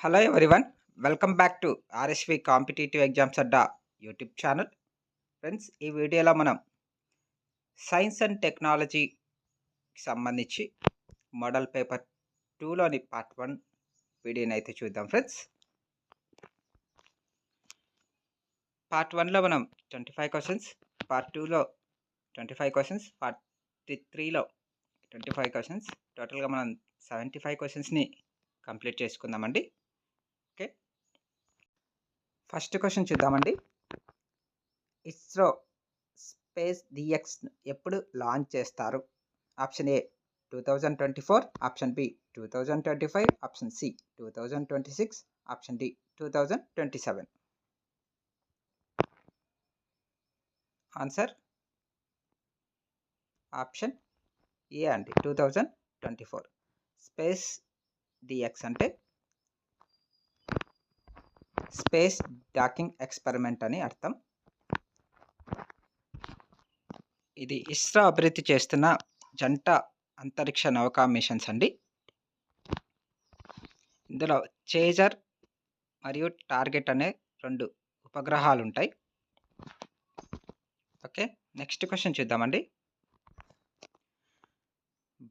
Hello everyone welcome back to RSV competitive exams Adda YouTube channel friends ఈ వీడియోలో మనం science and టెక్నాలజీకి సంబంధించి మోడల్ పేపర్ టూలోని పార్ట్ వన్ వీడియోని అయితే చూద్దాం ఫ్రెండ్స్ పార్ట్ వన్లో మనం ట్వంటీ ఫైవ్ క్వశ్చన్స్ పార్ట్ టూలో ట్వంటీ ఫైవ్ క్వశ్చన్స్ పార్ట్ త్రీలో ట్వంటీ ఫైవ్ క్వశ్చన్స్ టోటల్గా మనం సెవెంటీ ఫైవ్ క్వశ్చన్స్ని కంప్లీట్ చేసుకుందామండి. ఫస్ట్ క్వశ్చన్ చూద్దామండి. ఇస్రో స్పేస్ డిఎక్స్ ఎప్పుడు లాంచ్ చేస్తారు? Option A two thousand twenty four option B two thousand twenty five option C two thousand twenty six option D two thousand twenty seven. Answer? Option A అండి two thousand twenty four. Space DX అంటే space docking experiment అని అర్థం. ఇది ఇస్రో అభివృద్ధి చేస్తున్న జంట అంతరిక్ష నౌకా మిషన్స్ అండి. ఇందులో చేజర్ మరియు టార్గెట్ అనే రెండు ఉపగ్రహాలు ఉంటాయి. ఓకే నెక్స్ట్ క్వశ్చన్ చూద్దామండి.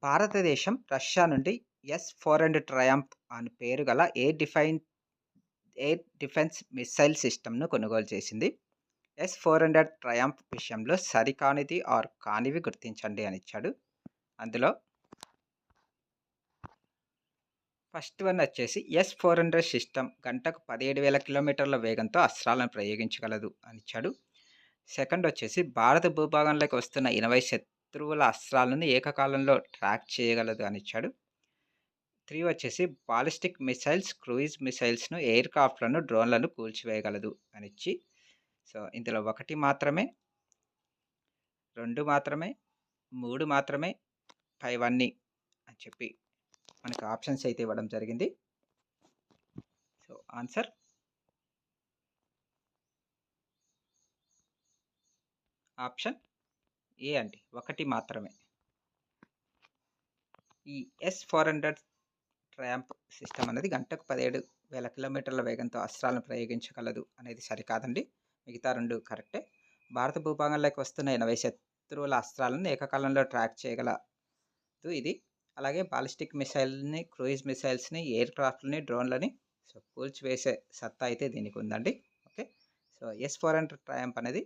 భారతదేశం రష్యా నుండి ఎస్ ఫోర్ అండ్ ట్రయాంప్ అని పేరు గల ఏ డిఫైన్ ఎయిర్ డిఫెన్స్ మిస్సైల్ సిస్టమ్ను కొనుగోలు చేసింది. ఎస్ ఫోర్ హండ్రెడ్ ట్రయాంప్ విషయంలో సరికానిది ఆర్ కానివి గుర్తించండి అని ఇచ్చాడు. అందులో ఫస్ట్ వన్ వచ్చేసి ఎస్ ఫోర్ హండ్రెడ్ సిస్టమ్ గంటకు పదిహేడు వేల కిలోమీటర్ల వేగంతో అస్త్రాలను ప్రయోగించగలదు అని ఇచ్చాడు. సెకండ్ వచ్చేసి భారత భూభాగంలోకి వస్తున్న ఇరవై శత్రువుల అస్త్రాలను ఏకకాలంలో ట్రాక్ చేయగలదు అని ఇచ్చాడు. త్రీ వచ్చేసి బాలిస్టిక్ మిసైల్స్ క్రూయిజ్ మిసైల్స్ను ఎయిర్ క్రాఫ్ట్లను డ్రోన్లను కూల్చివేయగలదు అని ఇచ్చి. సో ఇందులో ఒకటి మాత్రమే రెండు మాత్రమే మూడు మాత్రమే ఫైవ్ అన్నీ అని చెప్పి మనకు ఆప్షన్స్ అయితే ఇవ్వడం జరిగింది. So answer? ఆప్షన్? ఏ అండి? ఒకటి మాత్రమే. ఈ S four hundred Triumf system అనేది గంటకు పదిహేడు వేల కిలోమీటర్ల వేగంతో అస్త్రాలను ప్రయోగించగలదు అనేది సరికాదండి. మిగతా రెండు కరెక్టే. భారత భూభాగంలోకి వస్తున్న ఎనభై శత్రువుల అస్త్రాలను ఏకకాలంలో ట్రాక్ చేయగలదు ఇది. అలాగే బాలిస్టిక్ మిసైల్ని క్రూయిజ్ మిసైల్స్ని ఎయిర్ క్రాఫ్ట్ని డ్రోన్లని సో కూల్చివేసే సత్తా అయితే దీనికి ఉందండి. Okay. So S four hundred Triumf అనేది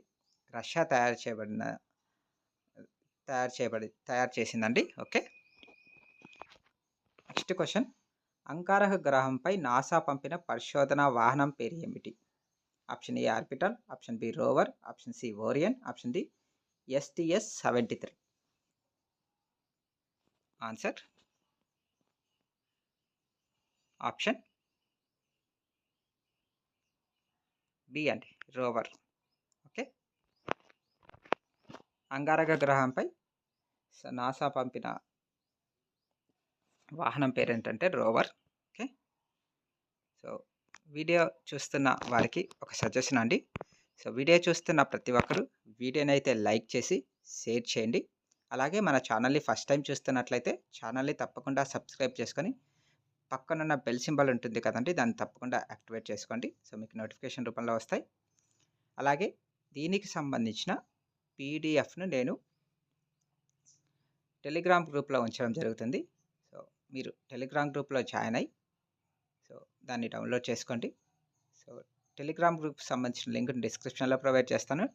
రష్యా తయారు చేయబడిన తయారు చేయబడి తయారు చేసిందండి. ఓకే. Next question. అంగారక గ్రహంపై నాసా పంపిన పరిశోధన వాహనం పేరు ఏమిటి? Option A orbital option B rover option C Orion option D STS seventy three. Answer? Option B అండి రోవర్. ఓకే? అంగారక గ్రహంపై నాసా పంపిన వాహనం పేరు ఏంటంటే రోవర్. ఓకే. సో వీడియో చూస్తున్న వారికి ఒక సజెషన్ అండి. సో వీడియో చూస్తున్న ప్రతి ఒక్కరు వీడియోని అయితే లైక్ చేసి షేర్ చేయండి. అలాగే మన ఛానల్ని ఫస్ట్ టైం చూస్తున్నట్లయితే ఛానల్ని తప్పకుండా సబ్స్క్రైబ్ చేసుకొని పక్కనున్న బెల్ సింబల్ ఉంటుంది కదండి దాన్ని తప్పకుండా యాక్టివేట్ చేసుకోండి. సో మీకు నోటిఫికేషన్ రూపంలో వస్తాయి. అలాగే దీనికి సంబంధించిన పీడిఎఫ్ను నేను టెలిగ్రామ్ గ్రూప్లో ఉంచడం జరుగుతుంది. మీరు టెలిగ్రామ్ గ్రూప్లో జాయిన్ అయ్యి సో దాన్ని డౌన్లోడ్ చేసుకోండి. సో టెలిగ్రామ్ గ్రూప్ సంబంధించిన లింక్ డిస్క్రిప్షన్లో ప్రొవైడ్ చేస్తాను.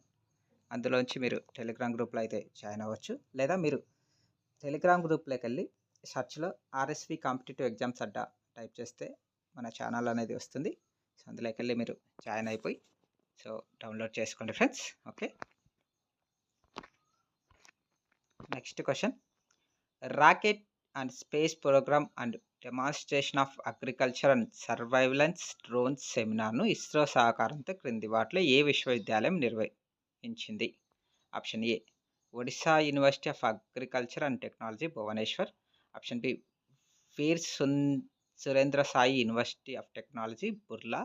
అందులోంచి మీరు టెలిగ్రామ్ గ్రూప్లో అయితే జాయిన్ అవ్వచ్చు. లేదా మీరు టెలిగ్రామ్ గ్రూప్లోకి వెళ్ళి సెర్చ్లో RSV competitive exams Adda type చేస్తే మన ఛానల్ అనేది వస్తుంది. సో అందులోకి వెళ్ళి మీరు జాయిన్ అయిపోయి సో డౌన్లోడ్ చేసుకోండి friends. Okay? Next question. Rocket and space program and demonstration of agriculture and surveillance drones సెమినార్ను ISRO సహకారంతో క్రింది వాటిలో ఏ విశ్వవిద్యాలయం నిర్వహించింది? Option A Odisha university of agriculture and technology Bhubaneswar. Option B Veer సున్ Surendra Sai university of technology Burla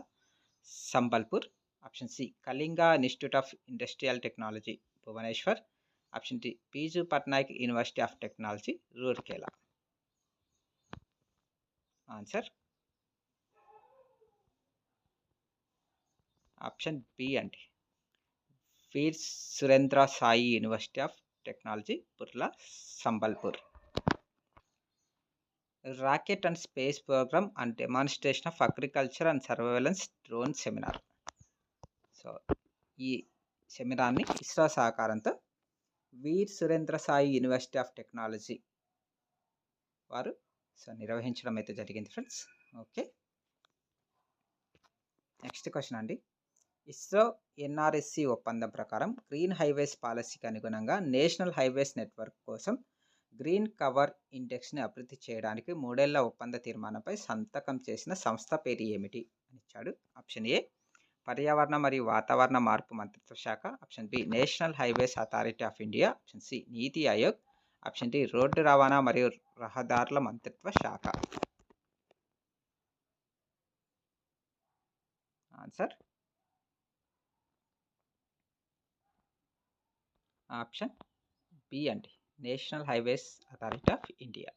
Sambalpur. Option C Kalinga institute of industrial technology Bhubaneswar. Option D Biju Patnaik university of technology Rourkela. Answer? Option B అండి. Veer Surendra Sai university of technology Burla Sambalpur. Rocket and space program and demonstration of agriculture and surveillance drone seminar. So ఈ సెమినార్ని ఇస్రో సహకారంతో Veer Surendra Sai university of technology వారు so నిర్వహించడం అయితే జరిగింది friends. Okay. Next question అండి. ISRO NRSC ఒప్పందం ప్రకారం గ్రీన్ హైవేస్ పాలసీకి అనుగుణంగా నేషనల్ హైవేస్ నెట్వర్క్ కోసం గ్రీన్ కవర్ ఇండెక్స్ని అభివృద్ధి చేయడానికి మూడేళ్ళ ఒప్పంద తీర్మానంపై సంతకం చేసిన సంస్థ పేరు ఏమిటి అని ఇచ్చాడు. ఆప్షన్ ఏ పర్యావరణ మరియు వాతావరణ మార్పు మంత్రిత్వ శాఖ. Option B national highways authority of India. Option C NITI Aayog. Option D road రవాణా మరియు రహదారుల మంత్రిత్వ శాఖ. ఆన్సర్? ఆప్షన్ బి అండి national highways authority of India.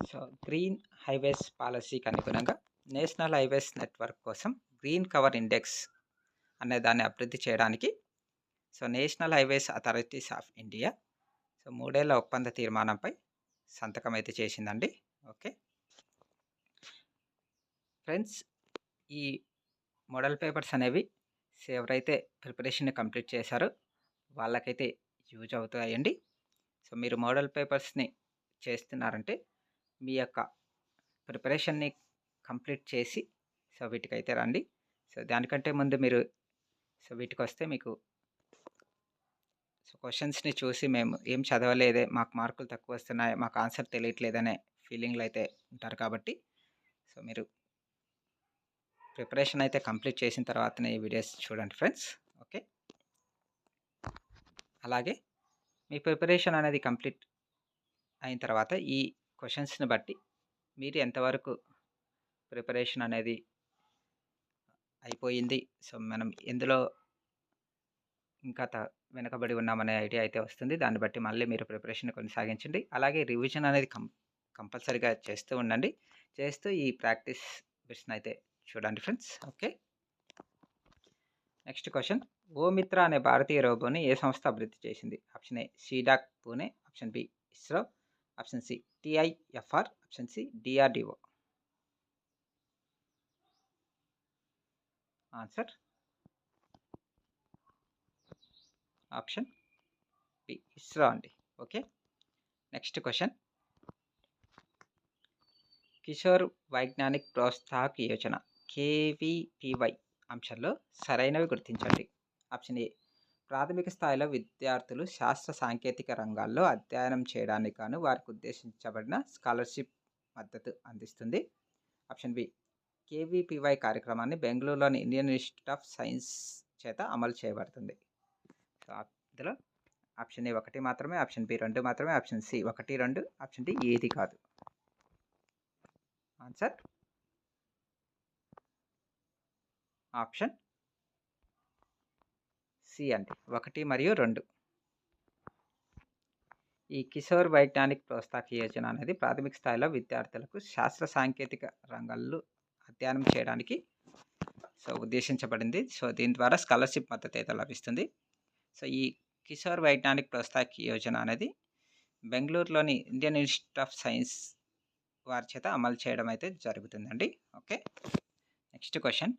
So green highways పాలసీకి అనుగుణంగా నేషనల్ హైవేస్ నెట్వర్క్ కోసం గ్రీన్ కవర్ ఇండెక్స్ అనే దాన్ని అభివృద్ధి చేయడానికి so national highways authorities of India so మూడేళ్ళ ఒప్పంద తీర్మానంపై సంతకం అయితే చేసిందండి. ఓకే. ఫ్రెండ్స్ ఈ మోడల్ పేపర్స్ అనేవి ఎవరైతే ప్రిపరేషన్ కంప్లీట్ చేశారో. వాళ్ళకైతే యూజ్ అవుతాయండి. సో మీరు మోడల్ పేపర్స్ని చేస్తున్నారంటే మీ యొక్క ప్రిపరేషన్ని కంప్లీట్ చేసి సో వీటికైతే రండి. సో దానికంటే ముందు మీరు సో వీటికి వస్తే మీకు సో క్వశ్చన్స్ని చూసి మేము ఏం చదవలేదే మాకు మార్కులు తక్కువ వస్తున్నాయి మాకు ఆన్సర్ తెలియట్లేదనే ఫీలింగ్లు అయితే ఉంటారు కాబట్టి సో మీరు ప్రిపరేషన్ అయితే కంప్లీట్ చేసిన తర్వాతనే ఈ వీడియోస్ చూడండి ఫ్రెండ్స్ ఓకే? అలాగే మీ ప్రిపరేషన్ అనేది కంప్లీట్ అయిన తర్వాత ఈ క్వశ్చన్స్ని బట్టి మీరు ఎంతవరకు ప్రిపరేషన్ అనేది అయిపోయింది సో మనం ఎందులో ఇంకా వెనకబడి ఉన్నామనే ఐడియా అయితే వస్తుంది. దాన్ని బట్టి మళ్ళీ మీరు ప్రిపరేషన్ కొనసాగించండి. అలాగే రివిజన్ అనేది కం కంపల్సరీగా చేస్తూ ఉండండి. చేస్తూ ఈ ప్రాక్టీస్ బిట్స్ని అయితే చూడండి ఫ్రెండ్స్. ఓకే. Next question. గోమిత్ర అనే భారతీయ రోబోని ఏ సంస్థ అభివృద్ధి చేసింది? Option A CDAC Pune. Option B ISRO. Option C TIFR option C DRDO answer? Option B. ISRO అండి. Okay. Next question. Kishore Vaigyanik Protsahak Yojana KVPY అంశంలో సరైనవి గుర్తించండి. Option A. ప్రాథమిక స్థాయిలో విద్యార్థులు శాస్త్ర సాంకేతిక రంగాల్లో అధ్యయనం చేయడానికి గాను వారికి ఉద్దేశించబడిన స్కాలర్షిప్ మద్దతు అందిస్తుంది. Option B. కేవీపీవై కార్యక్రమాన్ని బెంగళూరులోని ఇండియన్ ఇన్స్టిట్యూట్ ఆఫ్ సైన్స్ చేత అమలు చేయబడుతుంది. సో ఇందులో ఆప్షన్ ఏ ఒకటి మాత్రమే ఆప్షన్ బి రెండు మాత్రమే ఆప్షన్ సి ఒకటి రెండు ఆప్షన్ డి ఏది కాదు. ఆన్సర్? ఆప్షన్ సి అండి. ఒకటి మరియు రెండు. ఈ కిషోర్ వైజ్ఞానిక్ ప్రోత్సాహక యోజన అనేది ప్రాథమిక స్థాయిలో విద్యార్థులకు శాస్త్ర సాంకేతిక రంగాల్లో అధ్యయనం చేయడానికి సో ఉద్దేశించబడింది. సో దీని ద్వారా స్కాలర్షిప్ మద్దతు అయితే లభిస్తుంది. సో ఈ కిషోర్ వైజ్ఞానిక్ ప్రోత్సాహక యోజన అనేది బెంగళూరులోని ఇండియన్ ఇన్స్టిట్యూట్ ఆఫ్ సైన్స్ వారి చేత అమలు చేయడం అయితే జరుగుతుందండి. ఓకే. Next question.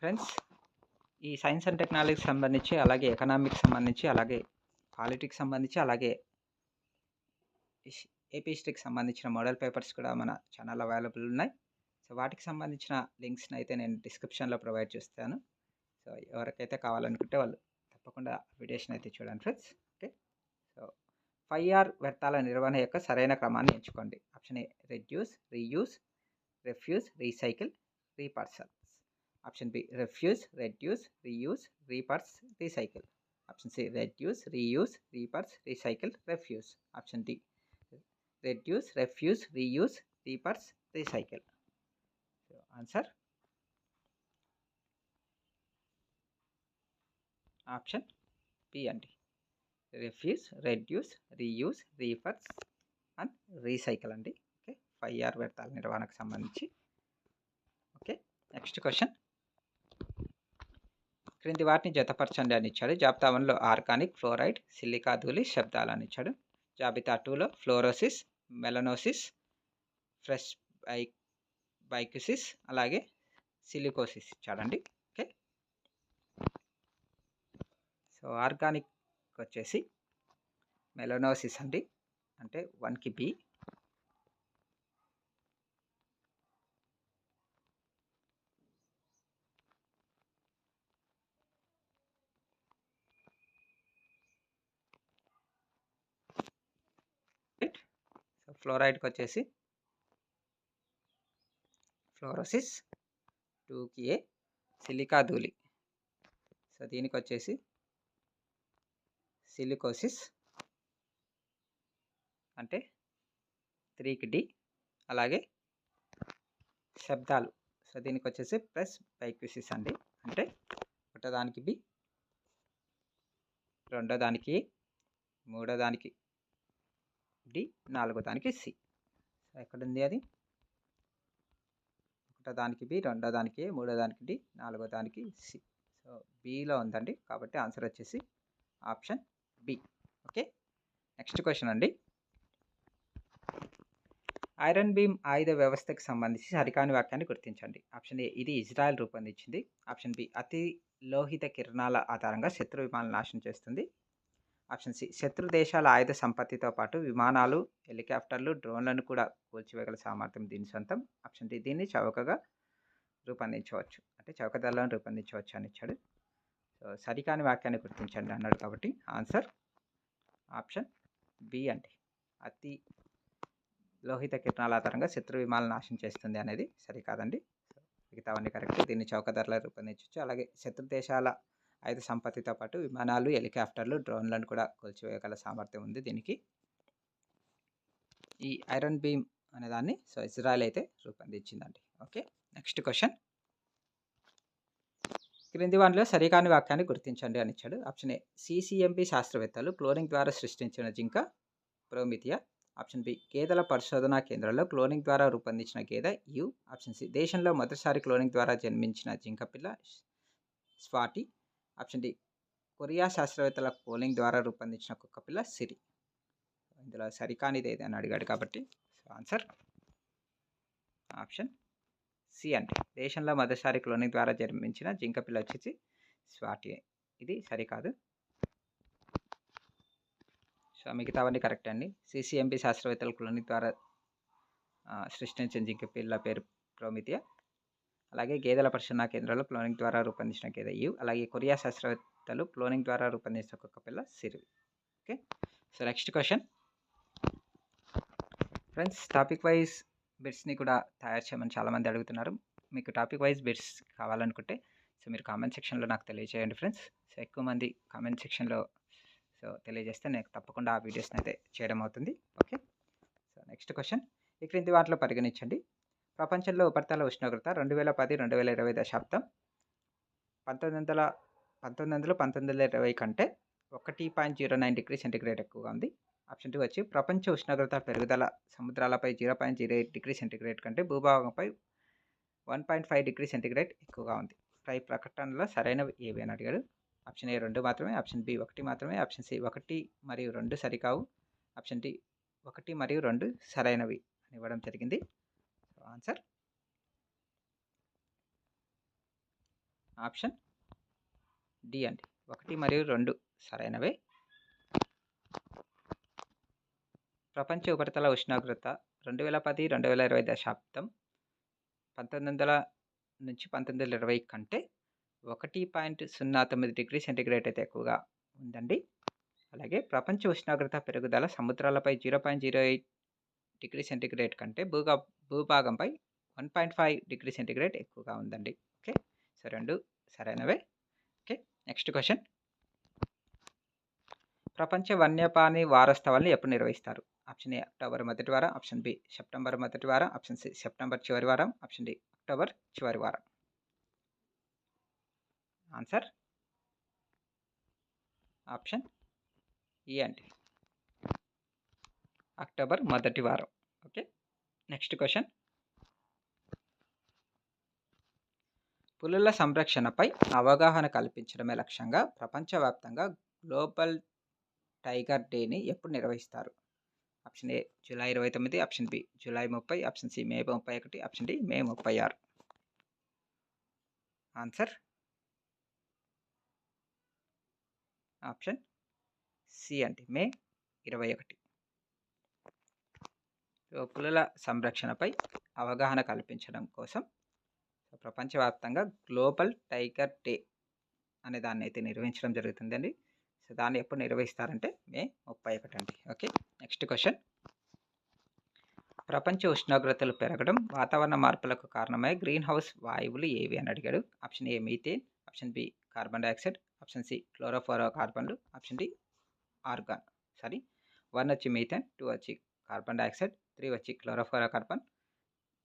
ఫ్రెండ్స్ ఈ సైన్స్ అండ్ టెక్నాలజీకి సంబంధించి అలాగే ఎకనామిక్స్ సంబంధించి అలాగే పాలిటిక్స్ సంబంధించి అలాగే ఏపీ హిస్టరీకి సంబంధించిన మోడల్ పేపర్స్ కూడా మన ఛానల్ అవైలబుల్ ఉన్నాయి. సో వాటికి సంబంధించిన లింక్స్ని అయితే నేను డిస్క్రిప్షన్లో ప్రొవైడ్ చేస్తాను. సో ఎవరికైతే కావాలనుకుంటే వాళ్ళు తప్పకుండా వీడియోస్ని అయితే చూడండి friends. Okay? So five R వ్యర్థాల నిర్వహణ యొక్క సరైన క్రమాన్ని ఎంచుకోండి. Option A reduce reuse refuse recycle repurpose option B refuse reduce reuse repurpose recycle. Option C reduce reuse repurpose recycle refuse option D reduce refuse reuse repurpose recycle. Answer option B అండి. Refuse reduce reuse repurpose and recycle అండి. Okay five R వ్యర్థాల నిర్వహణకు సంబంధించి. Okay next question. క్రింది వాటిని జతపరచండి అని ఇచ్చాడు. జాబితా వన్లో ఆర్గానిక్ ఫ్లోరైడ్ సిలికా ధూళి శబ్దాలు అని ఇచ్చాడు. జాబితా టూలో ఫ్లోరోసిస్ మెలనోసిస్ ఫ్రెష్ బైక్ బైక్సిస్ అలాగే సిలికోసిస్ ఇచ్చాడండి ఓకే సో ఆర్గానిక్ వచ్చేసి మెలనోసిస్ అండి. అంటే వన్కి బి. సో ఫ్లోరైడ్కి వచ్చేసి ఫ్లోరోసిస్ టూకి ఏ సిలికా ధూళి. సో దీనికి వచ్చేసి సిలికోసిస్ అంటే త్రీకి డి అలాగే శబ్దాలు. సో దీనికి వచ్చేసి ప్లస్ బైక్యూసిస్ అండి. అంటే ఒకటోదానికి బి రెండో దానికి మూడో దానికి డి నాలుగో దానికి సి. సో ఎక్కడుంది అది? ఒకటో దానికి బి రెండో దానికి ఏ మూడో దానికి డి నాలుగో దానికి సి. సో బిలో ఉందండి. కాబట్టి ఆన్సర్ వచ్చేసి option B okay next question అండి. ఐరన్ బీమ్ ఆయుధ వ్యవస్థకు సంబంధించి సరికాని వాక్యాన్ని గుర్తించండి. ఆప్షన్ ఏ ఇది ఇజ్రాయెల్ రూపొందించింది. ఆప్షన్ బి అతి లోహిత కిరణాల ఆధారంగా శత్రు విమానాలు నాశనం చేస్తుంది. ఆప్షన్ సి శత్రు దేశాల ఆయుధ సంపత్తితో పాటు విమానాలు హెలికాప్టర్లు డ్రోన్లను కూడా కూల్చివేయగల సామర్థ్యం దీని సొంతం. ఆప్షన్ డి దీన్ని చౌకగా రూపొందించవచ్చు. అంటే చౌకధరలను రూపొందించవచ్చు అని ఇచ్చాడు. సో సరికాని వాక్యాన్ని గుర్తించండి అన్నాడు కాబట్టి ఆన్సర్ ఆప్షన్ బి అండి. అతి లోహిత కిరణాల ఆధారంగా శత్రు విమానాలు నాశనం చేస్తుంది అనేది సరికాదండి. మిగతావన్నీ కరెక్ట్. దీన్ని చౌకధరలో రూపొందించవచ్చు అలాగే శత్రు దేశాల ఐదు సంపత్తితో పాటు విమానాలు హెలికాప్టర్లు డ్రోన్లను కూడా కూల్చివేయగల సామర్థ్యం ఉంది దీనికి. ఈ ఐరన్ బీమ్ అనే దాన్ని సో ఇజ్రాయెల్ అయితే రూపొందించిందండి. ఓకే. Next question. క్రింది వన్లో సరికాని వాక్యాన్ని గుర్తించండి అని ఇచ్చాడు. ఆప్షన్ ఏ సిసిఎంపి శాస్త్రవేత్తలు క్లోనింగ్ ద్వారా సృష్టించిన జింక ప్రోమితియా ఆప్షన్ బి గేదెల పరిశోధనా కేంద్రంలో క్లోనింగ్ ద్వారా రూపొందించిన గేదె యు. ఆప్షన్ సి దేశంలో మొదటిసారి క్లోనింగ్ ద్వారా జన్మించిన జింక పిల్ల స్వాటి ఆప్షన్ డి కొరియా శాస్త్రవేత్తల క్లోనింగ్ ద్వారా రూపొందించిన కుక్క పిల్ల సిరి. ఇందులో సరికానిది ఏది అని అడిగాడు కాబట్టి ఆన్సర్ ఆప్షన్ సి అంటే దేశంలో మొదటిసారి క్లోనింగ్ ద్వారా జన్మించిన జింక పిల్ల వచ్చేసి స్వాటి ఇది సరికాదు. సో మిగతావన్నీ కరెక్ట్ అండి. సిసిఎంపి శాస్త్రవేత్తల క్లోనింగ్ ద్వారా సృష్టించిన జింక పిల్ల పేరు ప్రోమితియ అలాగే గేదెల పరిశోధనా కేంద్రంలో క్లోనింగ్ ద్వారా రూపొందించిన గేదె యు. అలాగే కొరియా శాస్త్రవేత్తలు క్లోనింగ్ ద్వారా రూపొందించిన కుక్క పిల్ల సిరివి. Okay. So next question. Friends topic wise బెడ్స్ని కూడా తయారు చేయమని చాలామంది అడుగుతున్నారు. మీకు టాపిక్ వైజ్ బెడ్స్ కావాలనుకుంటే సో మీరు కామెంట్ సెక్షన్లో నాకు తెలియజేయండి ఫ్రెండ్స్. సో ఎక్కువ మంది కామెంట్ సెక్షన్లో సో తెలియజేస్తే నేను తప్పకుండా ఆ వీడియోస్ని అయితే చేయడం అవుతుంది. ఓకే? So next question. ఈ క్రింది వాటిలో పరిగణించండి. ప్రపంచంలో ఉపరితల ఉష్ణోగ్రత రెండు వేల పది రెండు వేల ఇరవై దశాబ్దం పంతొమ్మిది వందల పంతొమ్మిది వందలు పంతొమ్మిది వందల ఇరవై కంటే ఒకటి point zero nine degree centigrade ఎక్కువగా ఉంది. ఆప్షన్ టూ వచ్చి ప్రపంచ ఉష్ణోగ్రత పెరుగుదల సముద్రాలపై zero point zero eight degree centigrade కంటే భూభాగంపై one point five degree centigrade ఎక్కువగా ఉంది. పై ప్రకటనలో సరైనవి ఏవి అని అడిగాడు. ఆప్షన్ ఏ రెండు మాత్రమే ఆప్షన్ బి ఒకటి మాత్రమే ఆప్షన్ సి ఒకటి మరియు రెండు సరికావు. ఆప్షన్ డి ఒకటి మరియు రెండు సరైనవి అని ఇవ్వడం జరిగింది. ఆన్సర్ ఆప్షన్ డి అండి. ఒకటి మరియు రెండు సరైనవే. ప్రపంచ ఉపరితల ఉష్ణోగ్రత రెండు వేల పది రెండు వేల ఇరవై దశాబ్దం పంతొమ్మిది వందల నుంచి పంతొమ్మిది వందల ఇరవై కంటే ఒకటి పాయింట్ సున్నా తొమ్మిది డిగ్రీ సెంటీగ్రేడ్ అయితే ఎక్కువగా ఉందండి. అలాగే ప్రపంచ ఉష్ణోగ్రత పెరుగుదల సముద్రాలపై zero point zero eight degree centigrade కంటే భూగా భూభాగంపై one point five degree centigrade ఎక్కువగా ఉందండి. ఓకే? సో రెండు సరైనవే. ఓకే? Next question. ప్రపంచ వన్యప్రాణి వారోత్సవాలను ఎప్పుడు నిర్వహిస్తారు? ఆప్షన్ ఏ అక్టోబర్ మొదటి వారం ఆప్షన్ బి సెప్టెంబర్ మొదటి వారం ఆప్షన్ సి సెప్టెంబర్ చివరి వారం ఆప్షన్ డి అక్టోబర్ చివరి వారం. ఆన్సర్? ఆప్షన్ ఈ అండి. అక్టోబర్ మొదటి వారం. ఓకే. Next question. పులుల సంరక్షణపై అవగాహన కల్పించడమే లక్ష్యంగా ప్రపంచవ్యాప్తంగా గ్లోబల్ టైగర్ డేని ఎప్పుడు నిర్వహిస్తారు? ఆప్షన్ ఏ జూలై ఇరవై తొమ్మిది ఆప్షన్ బి జూలై ముప్పై ఆప్షన్ సి మే ముప్పై ఒకటి ఆప్షన్ డి మే ముప్పై ఆరు. ఆన్సర్? ఆప్షన్ సి అండి మే ఇరవై ఒకటి. సో పులుల సంరక్షణపై అవగాహన కల్పించడం కోసం ప్రపంచవ్యాప్తంగా గ్లోబల్ టైగర్ డే అనే దాన్ని అయితే నిర్వహించడం జరుగుతుందండి. సో దాన్ని ఎప్పుడు నిర్వహిస్తారంటే మే ముప్పై ఒకటి అండి ఓకే? Next question. ప్రపంచ ఉష్ణోగ్రతలు పెరగడం వాతావరణ మార్పులకు కారణమై గ్రీన్ హౌస్ వాయువులు ఏవి అని అడిగాడు. Option A methane option B carbon dioxide option C chlorofluoro కార్బన్లు option D argon. Sorry one వచ్చి మీథేన్ టూ వచ్చి కార్బన్ డైఆక్సైడ్ త్రీ వచ్చి క్లోరోఫోరో కార్బన్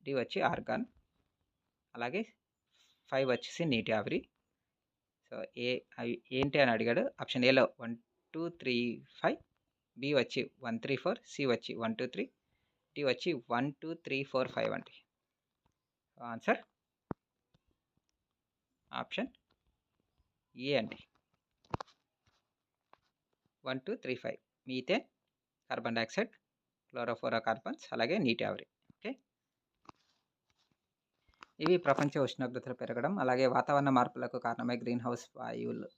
డి వచ్చి ఆర్గాన్. అలాగే ఫైవ్ వచ్చేసి నీటి ఆవిరి. సో ఏ అవి ఏంటి అని అడిగాడు. ఆప్షన్ ఏలో one two three five B వచ్చి వన్ త్రీ ఫోర్ సి వచ్చి వన్ టూ త్రీ డి వచ్చి one two three four five అండి. ఆన్సర్? ఆప్షన్? ఏ అండి? One two three five. Methane carbon dioxide chlorofluoro carbons అలాగే నీటి ఆవిరి. Okay? ఇవి ప్రపంచ ఉష్ణోగ్రతలు పెరగడం అలాగే వాతావరణ మార్పులకు కారణమై గ్రీన్ హౌస్ వాయువులు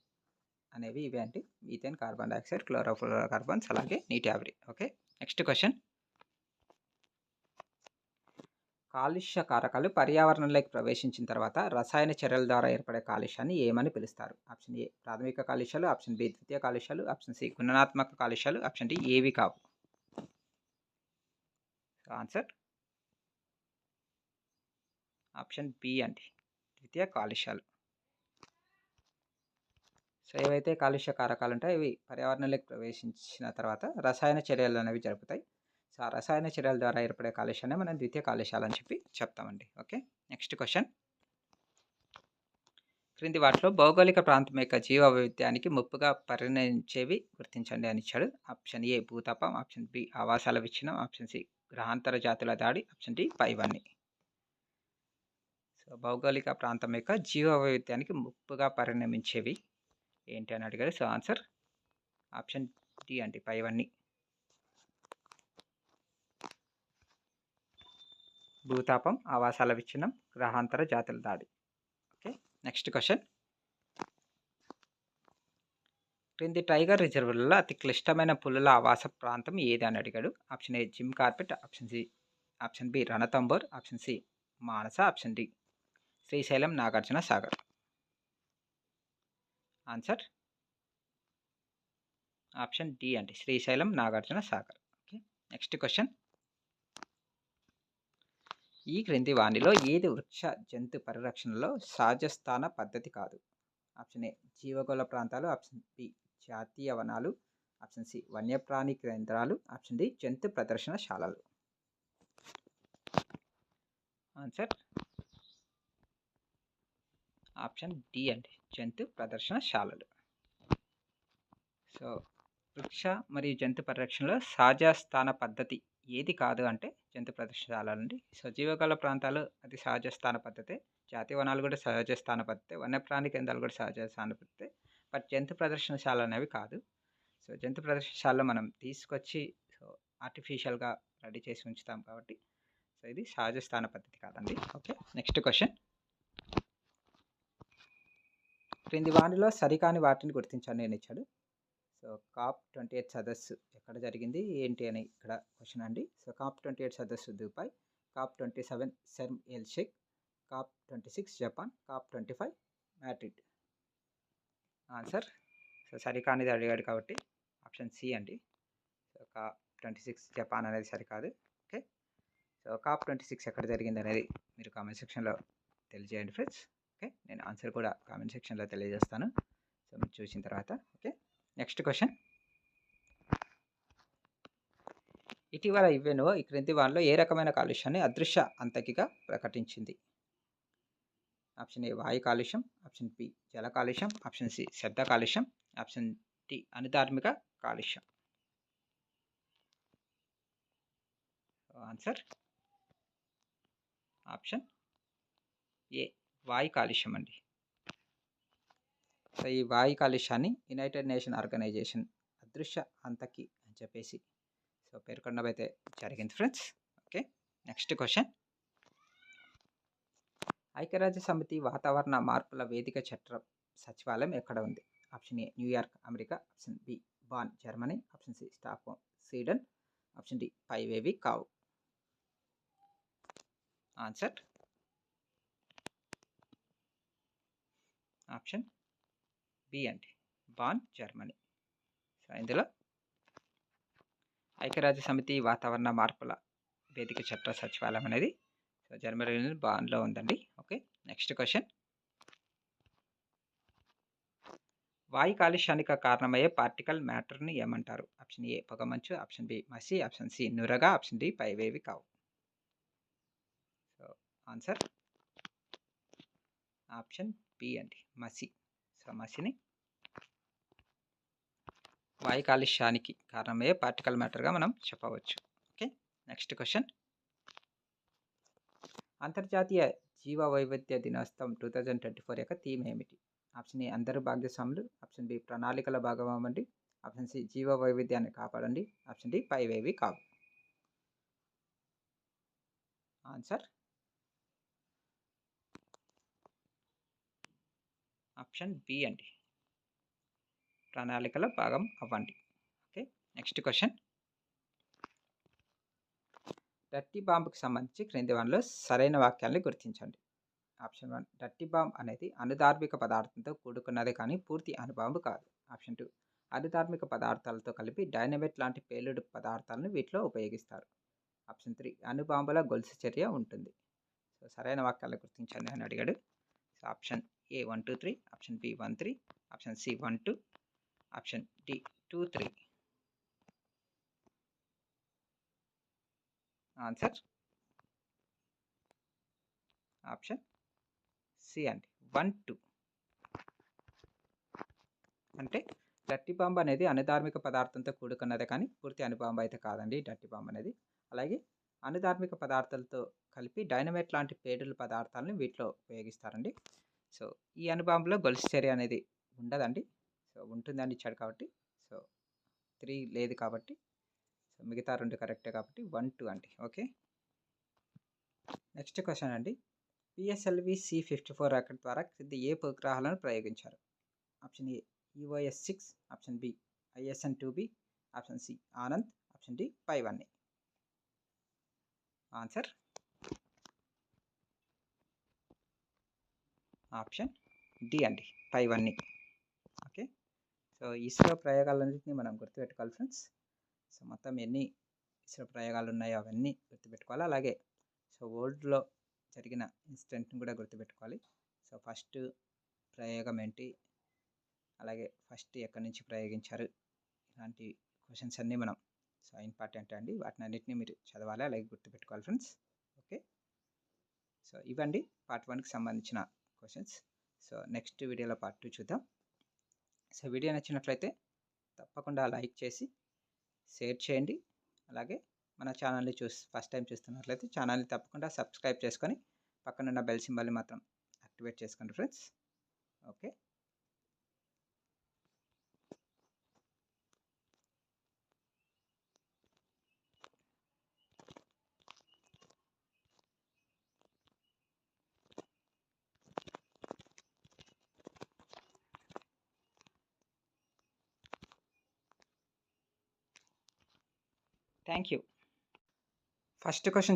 అనేవి ఇవే అండి. మీథేన్ కార్బన్ డైఆక్సైడ్ క్లోరోఫ్లోరోకార్బన్స్ అలాగే నీటి ఆవిరి. ఓకే. Next question. కాలుష్య కారకాలు పర్యావరణంలోకి ప్రవేశించిన తర్వాత రసాయన చర్యల ద్వారా ఏర్పడే కాలుష్యాన్ని ఏమని పిలుస్తారు? ఆప్షన్ ఏ ప్రాథమిక కాలుష్యాలు ఆప్షన్ బి ద్వితీయ కాలుష్యాలు ఆప్షన్ సి గుణనాత్మక కాలుష్యాలు ఆప్షన్ డి ఏవి కావు. ఆన్సర్? ఆప్షన్ బి అండి. ద్వితీయ కాలుష్యాలు. సో ఏవైతే కాలుష్య కారకాలు ఉంటాయో ఇవి పర్యావరణంలోకి ప్రవేశించిన తర్వాత రసాయన చర్యలు అనేవి జరుపుతాయి. సో ఆ రసాయన చర్యల ద్వారా ఏర్పడే కాలుష్యాన్ని మనం ద్వితీయ కాలుష్యాలు అని చెప్పి చెప్తామండి. ఓకే? Next question. క్రింది వాటిలో భౌగోళిక ప్రాంతం యొక్క జీవ వైవిధ్యానికి ముప్పుగా పరిణమించేవి గుర్తించండి అని ఇచ్చాడు. ఆప్షన్ ఏ భూతాపం ఆప్షన్ బి ఆవాసాల విచ్ఛిన్నం ఆప్షన్ సి గ్రహాంతర జాతుల దాడి ఆప్షన్ డి పైవన్నీ సో భౌగోళిక ప్రాంతం యొక్క జీవ వైవిధ్యానికి ముప్పుగా పరిణమించేవి ఏంటి అని అడిగారు. సో ఆన్సర్ ఆప్షన్ డి అండి. పైవన్నీ భూతాపం ఆవాసాల విచ్ఛిన్నం గ్రహాంతర జాతుల దాడి. Okay next question. క్రింది టైగర్ రిజర్వ్లలో అతి క్లిష్టమైన పులుల ఆవాస ప్రాంతం ఏది అని అడిగాడు. Option A Jim Corbett option C option B Ranthambore option C Manas option D Srisailam Nagarjuna Sagar. Answer option D అండి. Srisailam Nagarjuna Sagar. Okay next question. ఈ క్రింది వాణిలో ఏది వృక్ష జంతు పరిరక్షణలో సహజస్థాన పద్ధతి కాదు? ఆప్షన్ ఏ జీవగోళ ప్రాంతాలు. ఆప్షన్ బి జాతీయ వనాలు. ఆప్షన్ సి వన్యప్రాణి కేంద్రాలు. ఆప్షన్ డి జంతు ప్రదర్శనశాలలు ఆన్సర్ ఆప్షన్ డి అండి. జంతు ప్రదర్శనశాలలు. సో వృక్ష మరియు జంతు పరిరక్షణలో సహజ స్థాన పద్ధతి ఏది కాదు అంటే జంతు ప్రదర్శనశాలలు అండి. సో ప్రాంతాలు అది సహజ స్థాన పద్ధతే జాతీయ వనాలు కూడా సహజ స్థాన పద్ధతి వన్యప్రాణి కేంద్రాలు కూడా సహజ స్థాన పద్ధతి బట్ జంతు ప్రదర్శనశాల అనేవి కాదు. సో జంతు ప్రదర్శనశాలలో మనం తీసుకొచ్చి సో ఆర్టిఫిషియల్గా రెడీ చేసి ఉంచుతాం కాబట్టి సో ఇది సహజ స్థాన పద్ధతి కాదండి. Okay next question. క్రింది వాటిలో సరికాని వాటిని గుర్తించండి నేను ఇచ్చాడు. సో కాప్ ట్వంటీ ఎయిట్ సదస్సు ఎక్కడ జరిగింది? ఏంటి అని ఇక్కడ క్వశ్చన్ అండి. సో కాప్ ట్వంటీ ఎయిట్ సదస్సు Dubai COP twenty seven Sharm El Sheikh COP twenty six Japan COP twenty five Madrid answer. So సరికానిది అడిగాడు కాబట్టి ఆప్షన్ సి అండి. So COP twenty six Japan అనేది సరికాదు. Okay. So COP twenty six ఎక్కడ జరిగింది అనేది మీరు కామెంట్ సెక్షన్లో తెలియజేయండి ఫ్రెండ్స్. ఓకే? నేను ఆన్సర్ కూడా కామెంట్ సెక్షన్లో తెలియజేస్తాను. సో మీరు చూసిన తర్వాత ఓకే? Next question. ఇటీవల ఇవ్వెనో ఈ క్రింది వానలో ఏ రకమైన కాలుష్యాన్ని అదృశ్య అంతకిగా ప్రకటించింది? ఆప్షన్ ఏ వాయు కాలుష్యం ఆప్షన్ బి జల కాలుష్యం ఆప్షన్ సి శబ్ద కాలుష్యం ఆప్షన్ డి అనుధార్మిక కాలుష్యం. ఆన్సర్? ఆప్షన్ ఏ వాయు కాలుష్యం అండి. సో ఈ వాయు కాలుష్యాన్ని యునైటెడ్ నేషన్ ఆర్గనైజేషన్ అదృశ్య అంతకి అని చెప్పేసి సో పేర్కొన్నవైతే జరిగింది ఫ్రెండ్స్. Okay next question. ఐక్యరాజ్య సమితి వాతావరణ మార్పుల వేదిక చట్టం సచివాలయం ఎక్కడ ఉంది? Option A New York America. Option B Bonn Germany. Option C Stockholm Sweden. Option D పైవేవి కావు. ఆన్సర్? ఆప్షన్ బి అండి బాన్ జర్మనీ. సో ఇందులో ఐక్యరాజ్య సమితి వాతావరణ మార్పుల వేదిక చట్ట సచివాలయం అనేది. సో జర్మనీ బాన్లో ఉందండి. Okay next question. వాయు కాలుష్యానికి కారణమయ్యే పార్టికల్ మ్యాటర్ని ఏమంటారు? ఆప్షన్ ఏ పొగమంచు ఆప్షన్ బి మసి. ఆప్షన్ సి నురగా. ఆప్షన్ డి పైవేవి కావు. సో ఆన్సర్ ఆప్షన్ పి అండి మసి సో మసిని వాయు కాలుష్యానికి కారణమయ్యే పార్టికల్ మ్యాటర్గా మనం చెప్పవచ్చు. ఓకే? నెక్స్ట్ క్వశ్చన్ అంతర్జాతీయ జీవ వైవిధ్య దినోత్సవం టూ థౌజండ్ ట్వంటీ ఫోర్ యొక్క థీమ్ ఏమిటి? ఆప్షన్ ఏ అందరూ భాగ్యస్వాములు. ఆప్షన్ బి ప్రణాళికల భాగం అవ్వండి ఆప్షన్ సి జీవ వైవిధ్యాన్ని కాపాడండి. ఆప్షన్ డి పైవేవి కావు. ఆన్సర్ ఆప్షన్ బి అండి. ప్రణాళికలో భాగం అవ్వండి. Okay next question. డర్టీ బాంబుకి సంబంధించి క్రింది వన్లో సరైన వాక్యాన్ని గుర్తించండి. ఆప్షన్ వన్ డర్టీ బాంబ్ అనేది అనుధార్మిక పదార్థంతో కూడుకున్నదే కానీ పూర్తి అనుబాంబు కాదు. ఆప్షన్ టూ అనుధార్మిక పదార్థాలతో కలిపి డైనమైట్ లాంటి పేలుడు పదార్థాలను వీటిలో ఉపయోగిస్తారు. ఆప్షన్ త్రీ అణుబాంబుల గొలుసు చర్య ఉంటుంది. సో సరైన వాక్యాలు గుర్తించండి అని అడిగాడు. So option A one two three option B one three option C one two option D two three answer option C అండి వన్ టూ అంటే డట్టి బాంబు అనేది అనుధార్మిక పదార్థంతో కూడుకున్నదే కానీ పూర్తి అనుబాంబు అయితే కాదండి డట్టి బాంబు అనేది. అలాగే అనుధార్మిక పదార్థాలతో కలిపి డైనమైట్ లాంటి పేడుల పదార్థాలను వీటిలో ఉపయోగిస్తారండి. సో ఈ అనుభవంలో గొలుసు చర్య అనేది ఉండదండి. సో ఉంటుందని ఇచ్చాడు కాబట్టి. సో త్రీ లేదు కాబట్టి. సో మిగతా రెండు కరెక్టే కాబట్టి వన్ టూ అండి. ఓకే? నెక్స్ట్ క్వశ్చన్ అండి. PSLV C fifty four rocket ద్వారా క్రింది ఏ ఉపగ్రహాలను ప్రయోగించారు? Option A EOS six option B ISN two B option C Anand option D five one answer? Option D అండి ఫైవ్ అన్ని ఓకే? సో ఇస్రో ప్రయోగాలన్నింటినీ మనం గుర్తుపెట్టుకోవాలి ఫ్రెండ్స్. సో మొత్తం ఎన్ని ఇస్రో ప్రయోగాలు ఉన్నాయో అవన్నీ గుర్తుపెట్టుకోవాలి. అలాగే సో వరల్డ్లో జరిగిన ఇన్సిడెంట్ని కూడా గుర్తుపెట్టుకోవాలి. సో ఫస్ట్ ప్రయోగం ఏంటి? అలాగే ఫస్ట్ ఎక్కడి నుంచి ప్రయోగించారు? ఇలాంటి క్వశ్చన్స్ అన్నీ మనం సో ఇంపార్టెంట్ అండి. వాటిని అన్నింటినీ మీరు చదవాలి అలాగే గుర్తుపెట్టుకోవాలి ఫ్రెండ్స్. ఓకే? సో ఇవండి పార్ట్ వన్కి సంబంధించిన క్వశ్చన్స్ సో నెక్స్ట్ వీడియోలో పార్ట్ టూ చూద్దాం. సో వీడియో నచ్చినట్లయితే తప్పకుండా లైక్ చేసి షేర్ చేయండి. అలాగే మన ఛానల్ని చూసి ఫస్ట్ టైం చూస్తున్నట్లయితే ఛానల్ని తప్పకుండా సబ్స్క్రైబ్ చేసుకొని పక్కనున్న బెల్ సింబల్ని మాత్రం యాక్టివేట్ చేసుకోండి friends okay thank you first question